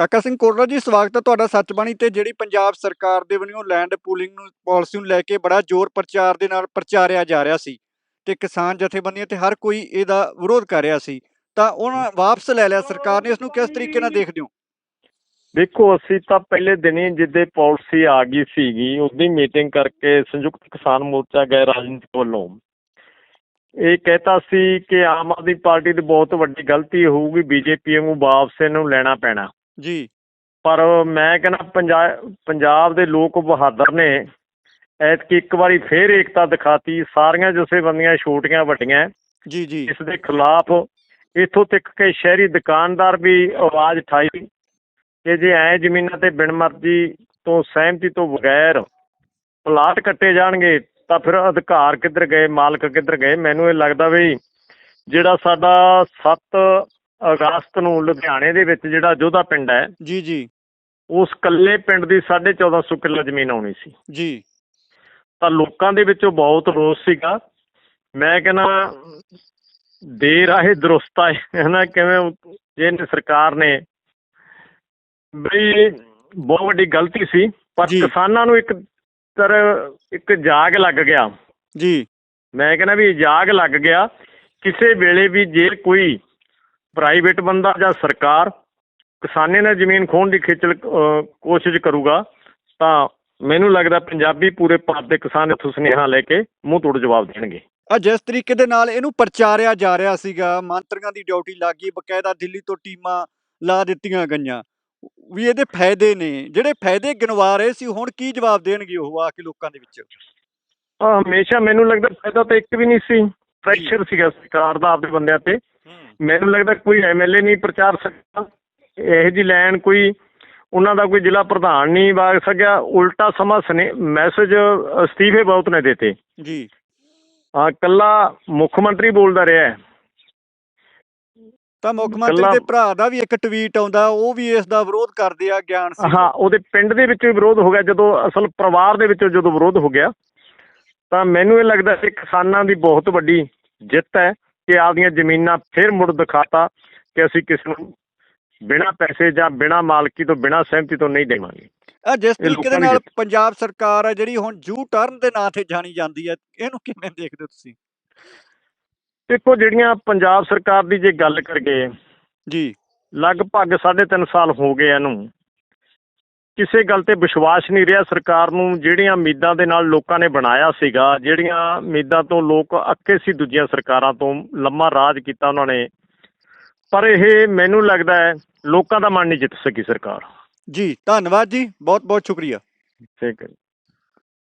ਕਾਕਾ ਸਿੰਘ ਕੋਟਲਾ ਜੀ, ਸਵਾਗਤ ਹੈ ਤੁਹਾਡਾ ਸੱਚਬਾਣੀ ਤੇ ਜਿਹੜੀ ਪੰਜਾਬ ਸਰਕਾਰ ਦੇ ਵੱਲੋਂ ਲੈਂਡ ਪੂਲਿੰਗ ਨੂੰ ਪਾਲਿਸੀ ਨੂੰ ਲੈ ਕੇ ਬੜਾ ਜ਼ੋਰ ਪ੍ਰਚਾਰ ਦੇ ਨਾਲ ਪ੍ਰਚਾਰਿਆ ਜਾ ਰਿਹਾ ਸੀ ਤੇ ਕਿਸਾਨ ਜਥੇਬੰਦੀਆਂ ਤੇ ਹਰ ਕੋਈ ਇਹਦਾ ਵਿਰੋਧ ਕਰ ਰਿਹਾ ਸੀ, ਤਾਂ ਉਹਨਾਂ ਵਾਪਸ ਲੈ ਲਿਆ ਸਰਕਾਰ ਨੇ, ਇਸ ਨੂੰ ਕਿਸ ਤਰੀਕੇ ਨਾਲ ਦੇਖਦੇ ਹੋ? ਦੇਖੋ, ਅਸੀਂ ਤਾਂ ਪਹਿਲੇ ਦਿਨ ਹੀ ਜਿੱਦੇ ਪਾਲਿਸੀ ਆ ਗਈ ਸੀਗੀ ਉਹਦੀ ਮੀਟਿੰਗ ਕਰਕੇ ਸੰਯੁਕਤ ਕਿਸਾਨ ਮੋਰਚਾ ਗਏ ਰਾਜਨੀਤਿਕ ਵੱਲੋਂ। ਇਹ ਕਹਿਤਾ ਸੀ ਕਿ ਆਮ ਆਦਮੀ ਪਾਰਟੀ ਦੀ ਬਹੁਤ ਵੱਡੀ ਗਲਤੀ ਹੋਊਗੀ, ਬੀਜੇਪੀ ਨੂੰ ਵਾਪਸ ਇਹਨੂੰ ਲੈਣਾ ਪੈਣਾ। ਜੀ। ਪਰ ਮੈਂ ਕਹਿੰਦਾ ਪੰਜਾਬ ਪੰਜਾਬ ਦੇ ਲੋਕ ਬਹਾਦਰ ਨੇ ਐਤਕੀ ਇੱਕ ਵਾਰੀ ਫੇਰ ਏਕਤਾ ਦਿਖਾਤੀ। ਸਾਰੀਆਂ ਜਥੇਬੰਦੀਆਂ ਛੋਟੀਆਂ ਵੱਡੀਆਂ। ਜੀ ਜੀ। ਇਸ ਦੇ ਖਿਲਾਫ ਇਥੋਂ ਤੱਕ ਕਿ ਸ਼ਹਿਰੀ ਦੁਕਾਨਦਾਰ ਵੀ ਆਵਾਜ਼ ਉਠਾਈ ਕਿ ਜੇ ਐ ਜ਼ਮੀਨਾਂ ਤੇ ਬਿਨ ਮਰਜ਼ੀ ਤੋਂ ਸਹਿਮਤੀ ਤੋਂ ਬਗੈਰ ਪਲਾਟ ਕੱਟੇ ਜਾਣਗੇ ਤਾਂ ਫਿਰ ਅਧਿਕਾਰ ਕਿੱਧਰ ਗਏ ਮਾਲਕ ਕਿੱਧਰ ਗਏ? ਮੈਨੂੰ ਇਹ ਲੱਗਦਾ ਵੀ ਜਿਹੜਾ ਸਾਡਾ 7 ਅਗਸਤ ਨੂੰ ਲੁਧਿਆਣੇ ਦੇ ਵਿੱਚ ਜਿਹੜਾ ਜੋਧਾ ਪਿੰਡ ਹੈ ਜੀ ਜੀ। ਉਸ ਕੱਲੇ ਪਿੰਡ ਦੀ 1450 ਕਿੱਲਾ ਜ਼ਮੀਨ ਆਉਣੀ ਸੀ। ਜੀ। ਤਾਂ ਲੋਕਾਂ ਦੇ ਵਿੱਚੋਂ ਬਹੁਤ ਰੋਸ ਸੀਗਾ। ਮੈਂ ਕਹਿੰਦਾ ਦੇਰ ਆਏ ਦਰੁਸਤ ਆਏ ਹਨਾ ਕਿਵੇਂ ਜੇ ਸਰਕਾਰ ਨੇ ਬਈ ਬਹੁਤ ਵੱਡੀ ਗਲਤੀ ਸੀ ਪਰ। ਕਿਸਾਨਾਂ ਨੂੰ ਇੱਕ ਤਰ ਇੱਕ ਜਾਗ ਲੱਗ ਗਿਆ। ਜੀ। ਮੈਂ ਕਹਿੰਦਾ ਵੀ ਜਾਗ ਲੱਗ ਗਿਆ। ਕਿਸੇ ਵੇਲੇ ਵੀ ਜੇ ਕੋਈ ਪ੍ਰਾਈਵੇਟ ਬੰਦਾ ਜਾਂ ਸਰਕਾਰ ਕਿਸਾਨੇ ਨਾਲ ਜ਼ਮੀਨ ਖੋਣ ਦੀ ਖੇਚਲ ਕੋਸ਼ਿਸ਼ ਕਰੂਗਾ ਤਾਂ ਮੈਨੂੰ ਲੱਗਦਾ ਪੰਜਾਬੀ ਪੂਰੇ ਭਾਰਤ ਦੇ ਕਿਸਾਨ ਇੱਥੋਂ ਸੁਨੇਹਾ ਲੈ ਕੇ ਮੂੰਹ ਤੋੜ ਜਵਾਬ ਦੇਣਗੇ। ਆ ਜਿਸ ਤਰੀਕੇ ਦੇ ਨਾਲ ਇਹਨੂੰ ਪ੍ਰਚਾਰਿਆ ਜਾ ਰਿਹਾ ਸੀਗਾ ਮੰਤਰੀਆਂ ਦੀ ਡਿਊਟੀ ਲੱਗ ਗਈ ਬਕਾਇਦਾ ਦਿੱਲੀ ਤੋਂ ਟੀਮਾਂ ਲਾ ਦਿੱਤੀਆਂ ਗਈਆਂ। ਵੀ ਇਹਦੇ ਫਾਇਦੇ ਨੇ ਜਿਹੜੇ ਫਾਇਦੇ ਗਿਣਵਾ ਰਹੇ ਸੀ ਹੁਣ ਕੀ ਜਵਾਬ ਦੇਣਗੇ ਉਹ ਆ ਕੇ ਲੋਕਾਂ ਦੇ ਵਿੱਚ? ਹਮੇਸ਼ਾ ਮੈਨੂੰ ਲੱਗਦਾ ਫਾਇਦਾ ਤਾਂ ਇੱਕ ਵੀ ਨਹੀਂ ਸੀ। ਪ੍ਰੈਸ਼ਰ ਸੀਗਾ ਸਰਕਾਰ ਦਾ ਆਪਦੇ ਬੰਦਿਆਂ ਤੇ। ਮੈਨੂੰ ਲੱਗਦਾ ਕੋਈ ਐਮਐਲਏ ਨਹੀਂ ਪ੍ਰਚਾਰ ਸਕਦਾ। ਇਹੋ ਜੀ ਲਾਈਨ ਕੋਈ ਉਹਨਾਂ ਦਾ ਕੋਈ ਜ਼ਿਲ੍ਹਾ ਪ੍ਰਧਾਨ ਨਹੀਂ ਵਾਗ ਸਕਿਆ। ਉਲਟਾ ਸਮਾਂ ਸਨੇ ਮੈਸੇਜ ਅਸਤੀਫੇ ਬਹੁਤ ਨੇ ਦਿੱਤੇ। ਜੀ। ਆ ਕੱਲਾ ਮੁੱਖ ਮੰਤਰੀ ਬੋਲਦਾ ਰਿਹਾ ਹੈ। ਤਾਂ ਮੁੱਖ ਮੰਤਰੀ ਦੇ ਭਰਾ ਦਾ ਵੀ ਇੱਕ ਟਵੀਟ ਆਉਂਦਾ ਉਹ ਵੀ ਇਸ ਦਾ ਵਿਰੋਧ ਕਰਦੇ ਆ ਗਿਆਨ ਸਿੰਘ। ਹਾਂ ਉਹਦੇ ਪਿੰਡ ਦੇ ਵਿੱਚੋਂ ਵਿਰੋਧ ਹੋ ਗਿਆ। ਜਦੋਂ ਅਸਲ ਪਰਿਵਾਰ ਦੇ ਵਿੱਚੋਂ ਜਦੋਂ ਵਿਰੋਧ ਹੋ ਗਿਆ ਤਾਂ ਮੈਨੂੰ ਇਹ ਲੱਗਦਾ ਕਿ ਕਿਸਾਨਾਂ ਦੀ ਬਹੁਤ ਵੱਡੀ ਜਿੱਤ ਹੈ। ਕਿ ਆਪਦੀਆਂ ਜ਼ਮੀਨਾਂ ਫਿਰ ਮੁੜ ਦਿਖਾਤਾ ਕਿ ਅਸੀਂ ਕਿਸ ਨੂੰ ਬਿਨਾਂ ਪੈਸੇ ਜਾਂ ਬਿਨਾਂ ਮਾਲਕੀ ਤੋਂ ਬਿਨਾਂ ਸਹਿਮਤੀ ਤੋਂ ਨਹੀਂ ਦੇਵਾਂਗੇ। ਆ ਜਿਸ ਤਰੀਕੇ ਦੇ ਨਾਲ। ਪੰਜਾਬ ਸਰਕਾਰ ਆ ਜਿਹੜੀ ਹੁਣ ਜੂ ਟਰਨ ਦੇ ਨਾਂ ਤੇ ਜਾਣੀ ਜਾਂਦੀ ਹੈ ਇਹਨੂੰ ਕਿਵੇਂ ਦੇਖਦੇ ਹੋ ਤੁਸੀਂ? ਦੇਖੋ ਜਿਹੜੀਆਂ ਪੰਜਾਬ ਸਰਕਾਰ ਦੀ ਜੇ ਗੱਲ ਕਰੀਏ ਜੀ। ਲਗਭਗ 3.5 ਸਾਲ ਹੋ ਗਏ ਇਹਨੂੰ ਕਿਸੇ ਗੱਲ ਤੇ ਵਿਸ਼ਵਾਸ ਨਹੀਂ ਰਿਹਾ। ਸਰਕਾਰ ਨੂੰ ਜਿਹੜੀਆਂ ਉਮੀਦਾਂ ਦੇ ਨਾਲ ਲੋਕਾਂ ਨੇ ਬਣਾਇਆ ਸੀਗਾ ਜਿਹੜੀਆਂ ਉਮੀਦਾਂ ਤੋਂ ਲੋਕ ਅੱਕੇ ਸੀ ਦੂਜੀਆਂ ਸਰਕਾਰਾਂ ਤੋਂ ਲੰਮਾ ਰਾਜ ਕੀਤਾ ਉਹਨਾਂ ਨੇ। ਪਰ ਇਹ ਮੈਨੂੰ ਲੱਗਦਾ ਹੈ ਲੋਕਾਂ ਦਾ ਮਨ ਨਹੀਂ ਜਿੱਤ ਸਕੀ ਸਰਕਾਰ। ਜੀ ਧੰਨਵਾਦ ਜੀ। ਬਹੁਤ ਬਹੁਤ ਸ਼ੁਕਰੀਆ। ਠੀਕ ਹੈ